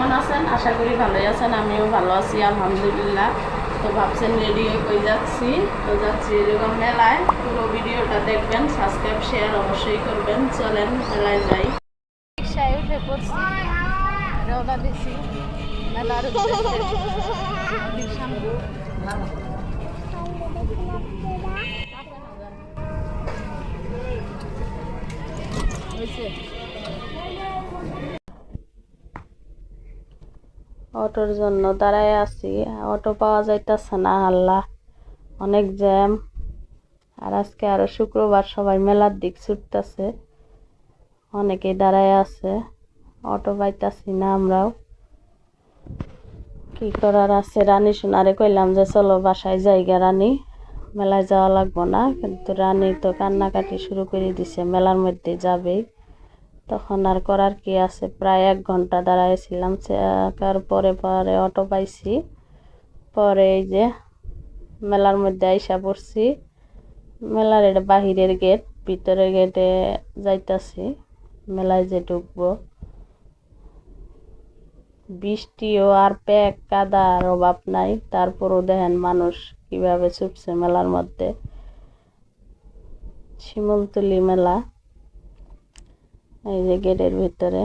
কেমন আছেন? আশা করি ভালোই আছেন, আমিও ভালো আছি, আলহামদুলিল্লাহ। তো ভাবছেন রেডি হয়ে কই যাচ্ছি? তো যাচ্ছি এরকম মেলায়। পুরো ভিডিওটা দেখবেন সাবস্ক্রাইব শেয়ার অবশ্যই করবেন। চলেন মেলায় যাই। রিক্সায় অটোর জন্য দাঁড়ায় আছি। অটো পাওয়া যাইতেছে না, আল্লাহ। অনেক জ্যাম। আর আজকে আরও শুক্রবার সবাই মেলার দিক ছুটতেছে। অনেকেই দাঁড়ায় আছে। অটো পাইতাছি না আমরাও। কি করার আছে? রানী সোনারে কইলাম যে, চলো বাসায় যাইগা রানী। মেলায় যাওয়া লাগবো না, কিন্তু রানী তো কান্নাকাটি শুরু করে দিছে, মেলার মধ্যে যাবেই। তখন আর করার কি আছে? প্রায় এক ঘণ্টা দাঁড়াইছিলাম তার পরে পরে অটো পাইছি। পরে এই যে মেলার মধ্যে আইসা পড়ছি। মেলার এটা বাহিরের গেট, ভিতরের গেটে যাইতাছি। মেলায় যে ঢুকবো। বৃষ্টিও আর প্যাক কাদার অভাব নাই, তারপরও দেখেন মানুষ কীভাবে ছুটছে মেলার মধ্যে। শিমুলতলি মেলা। এই যে গেটের ভিতরে।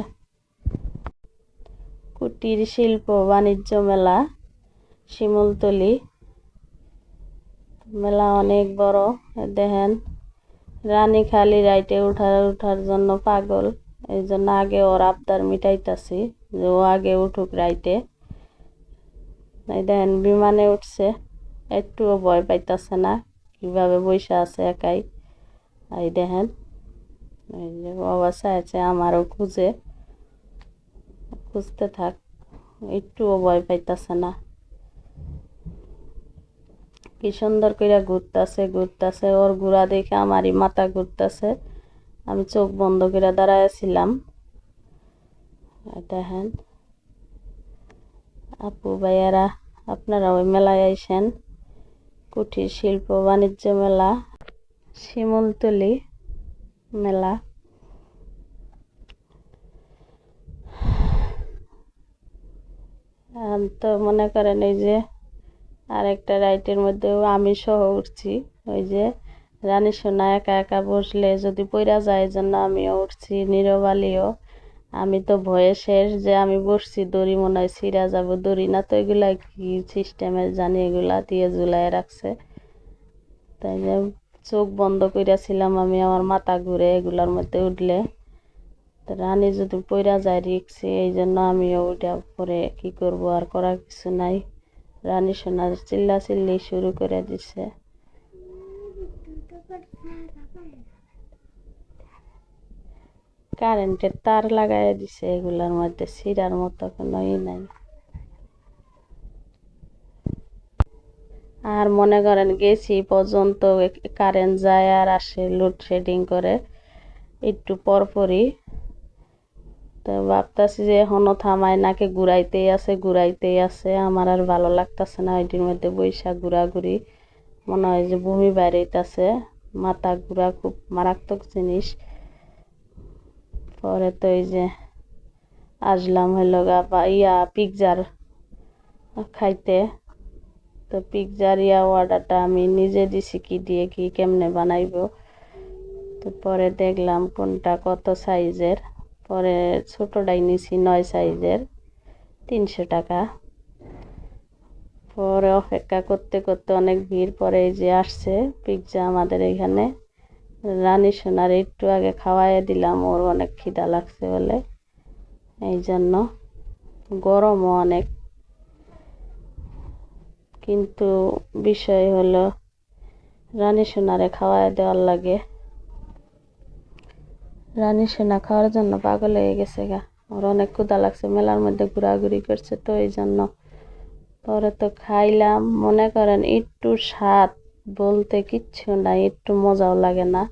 কুটির শিল্প, বাণিজ্য মেলা, শিমুলতলি। মেলা অনেক বড়, দেখেন। রানী খালি রাইটে উঠার উঠার জন্য পাগল। এই জন্য আগে ওর আবদার মিটাইতাছি যে ও আগে উঠুক রাইটে। এই দেখেন, বিমানে উঠছে। একটুও ভয় পাইতাছে না, কীভাবে বৈশা আছে একাই। এই দেখেন। এই যে বাবা চাইছে আমারও খুঁজে। খুঁজতে থাক, একটুও ভয় পাইতাছে না। কি সুন্দর করে ঘুরতাছে ঘুরতাছে, ওর ঘোরা দেখে আমারই মাথা ঘুরতাছে। আমি চোখ বন্ধ করে দাঁড়াইছিলাম দেখেন, আপু ভাইয়ারা, আপনারা ওই মেলায় আইসেন। কুটির শিল্প, বাণিজ্য মেলা, শিমুলতলি। মেলা। তো মনে করেন এই যে আরেকটা রাইটের মধ্যেও আমি সহ উঠছি। ওই যে রানী সোনা একা একা বসলে যদি পইরা যায় জন্য আমিও উঠছি, নিরবালিও। আমি তো ভয়ে শেষ যে আমি বসছি, দড়ি মনে হয় ছিঁড়া যাব। দড়ি না তো এগুলা কি সিস্টেমের জানি, এগুলা দিয়ে ঝুলাই রাখছে। তাই যে চোখ বন্ধ কইরাছিলাম আমি, আমার মাথা ঘুরে এগুলার মধ্যে উঠলে। রানী যদি পইরা যায় রিক্সি এই জন্য আমিও উঠা পরে কি করব আর করার কিছু নাই। রানী সোনার চিল্লা চিল্লি শুরু করে দিছে। কারেন্টের তার লাগাই দিছে, এগুলার মধ্যে সিরার মতো কোনোই নাই। আর মনে করেন গেছি পর্যন্ত কারেন্ট যায় আর আসে লোডশেডিং করে, একটু পরপরই তো ভাবতাছি যে এখনও থামায় নাকি ঘুরাইতেই আছে ঘুরাইতেই আছে। আমার আর ভালো লাগতাছে না, ওইটির মধ্যে বৈশাখ ঘোরাঘুরি। মনে হয় যে বমি বাইরেইতাছে, মাথা ঘুরা খুব মারাত্মক জিনিস। পরে তো এই যে আসলাম হইল গা বা ইয়া পিকজার খাইতে। তো পিকজার ইয়া অর্ডারটা আমি নিজে দিছি কি দিয়ে কি কেমনে বানাইব। তো পরে দেখলাম কোনটা কত সাইজের। পরে ছোটোটাই নিছি নয় সাইজের, তিনশো টাকা। পরে অপেক্ষা করতে করতে অনেক ভিড় পরে এই যে আসছে পিৎজা আমাদের এখানে। রানী সোনার একটু আগে খাওয়াই দিলাম, ওর অনেক খিদা লাগছে বলে। এই জন্য গরমও অনেক। কিন্তু বিষয় হলো, রানী সোনারে খাওয়াই দেওয়ার লাগে। রানী সোনা খাওয়ার জন্য পাগল হয়ে গেছে গা। ওর অনেক ক্ষুদা লাগছে, মেলার মধ্যে ঘোরাঘুরি করছে তো এই জন্য। পরে তো খাইলাম, মনে করেন একটু স্বাদ বলতে কিচ্ছু নাই, একটু মজাও লাগে না।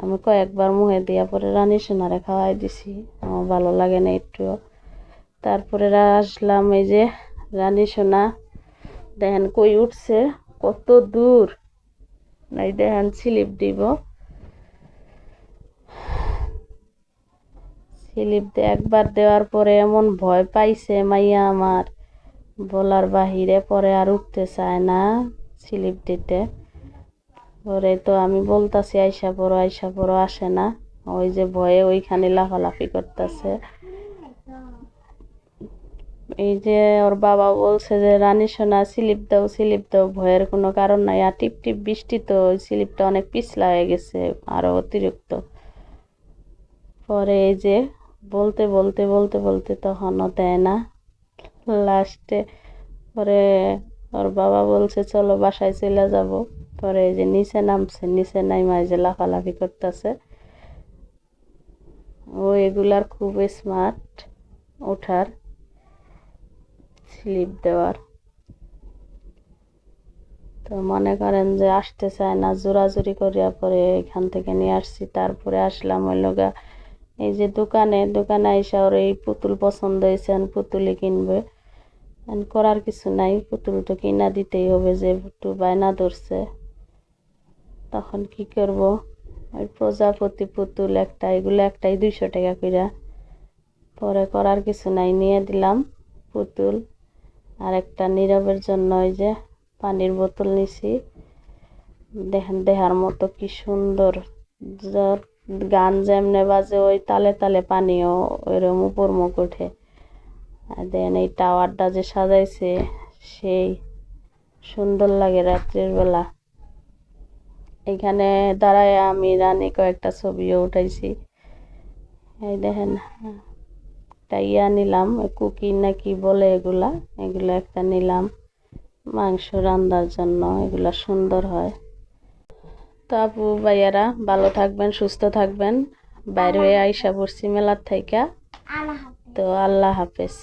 আমি কয়েকবার মুখে দিয়া পরে রানী সোনারে খাওয়াই দিছি, আমার ভালো লাগে না একটুও। তারপরে আসলাম এই যে রানী সোনা দেখেন কই উঠছে, কত দূর। নাই দেখেন স্লিপ দিব। স্লিপ একবার দেওয়ার পরে এমন ভয় পাইছে মাইয়া আমার। বলার বাহিরে পরে আর উঠতে চায় না স্লিপ দিতে। পরে তো আমি বলতাছি, আইসা পড়ো আইসা পড়ো, আসে না। ওই যে ভয়ে ওইখানে লাফালাফি করতেছে। এই যে ওর বাবা বলছে যে, রানী সোনা, স্লিপ দাও স্লিপ দাও, ভয়ের কোনো কারণ নাই। আর টিপ টিপ বৃষ্টি তো ওই স্লিপটা অনেক পিছলা হয়ে গেছে আরও অতিরিক্ত। পরে এই যে বলতে বলতে বলতে বলতে তখনও দেয় না। লাস্টে পরে ওর বাবা বলছে, চলো বাসায় চলে যাব। পরে এই যে নিচে নামছে, নিচে নাইমা যে লাফালাফি করতেছে। ও এগুলার খুব স্মার্ট ওঠার স্লিপ দেওয়ার। তো মনে করেন যে আসতে চায় না, জোরাজুরি করিয়া পরে এখান থেকে নিয়ে আসছি, তারপরে আসলাম ওই লগা। এই যে দোকানে দোকানে আইসা ওর এই পুতুল পছন্দ হয়েছে পুতুলই কিনবে। করার কিছু নাই, পুতুল তো কিনা দিতেই হবে যে একটু বায়না ধরছে। তখন কি করব? ওই প্রজাপতি পুতুল একটা, এগুলো একটাই দুইশো টাকা কইরা। পরে করার কিছু নাই, নিয়ে দিলাম পুতুল। আর একটা নীরবের জন্য ওই যে পানির বোতল নিছি। দেখেন দেহার মতো কি সুন্দর। গান যেমনে বাজে ওই তালে তালে পানিও ওইরকম উপর মুখ ওঠে। দেন এই টাওয়ারটা যে সাজাইছে, সেই সুন্দর লাগে রাত্রের বেলা। এখানে দাঁড়ায় আমি রানী কয়েকটা ছবিও উঠাইছি। এই দেখেন একটা ইয়া নিলাম কুকি না কি বলে এগুলা? এগুলো একটা নিলাম মাংস রান্নার জন্য এগুলা সুন্দর হয়। তো আপু ভাইয়ারা ভালো থাকবেন সুস্থ থাকবেন। বাইরে হয়ে আইসা পড়ছি মেলার থেকে। তো আল্লাহ হাফেজ।